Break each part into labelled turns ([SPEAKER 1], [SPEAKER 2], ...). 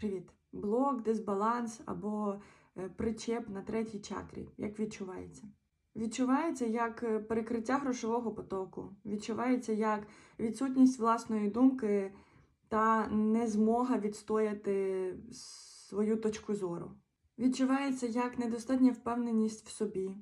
[SPEAKER 1] Привіт! Блок, дисбаланс або е, причеп на третій чакрі. Як відчувається? Відчувається як е, перекриття грошового потоку, відчувається як відсутність власної думки та незмога відстояти свою точку зору. Відчувається як недостатня впевненість в собі,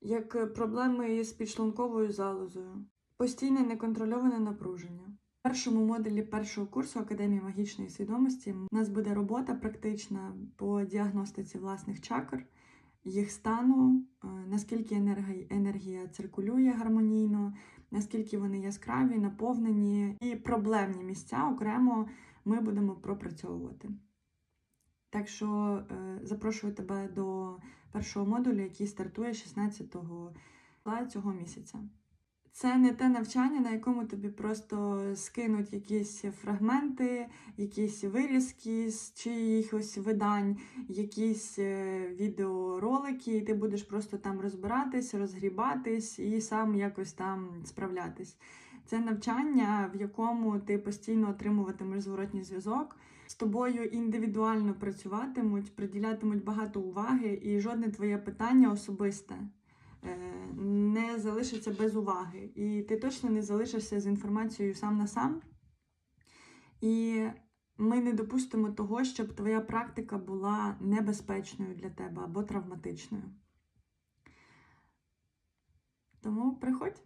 [SPEAKER 1] як е, проблеми з підшлунковою залозою, постійне неконтрольоване напруження. Першому модулі першого курсу Академії магічної свідомості у нас буде робота практична по діагностиці власних чакр, їх стану, е, наскільки енергія, енергія циркулює гармонійно, наскільки вони яскраві, наповнені, і проблемні місця окремо ми будемо пропрацьовувати. Так що е, запрошую тебе до першого модулю, який стартує 16 числа цього місяця. Це не те навчання, на якому тобі просто скинуть якісь фрагменти, якісь вирізки з чиїхось видань, якісь е, відеоролики, і ти будеш просто там розбиратись, розгрібатись і сам якось там справлятись. Це навчання, в якому ти постійно отримуватимеш зворотній зв'язок, з тобою індивідуально працюватимуть, приділятимуть багато уваги, і жодне твоє питання особисте не залишиться без уваги. І ти точно не залишишся з інформацією сам на сам. І ми не допустимо того, щоб твоя практика була небезпечною для тебе або травматичною. Тому приходь.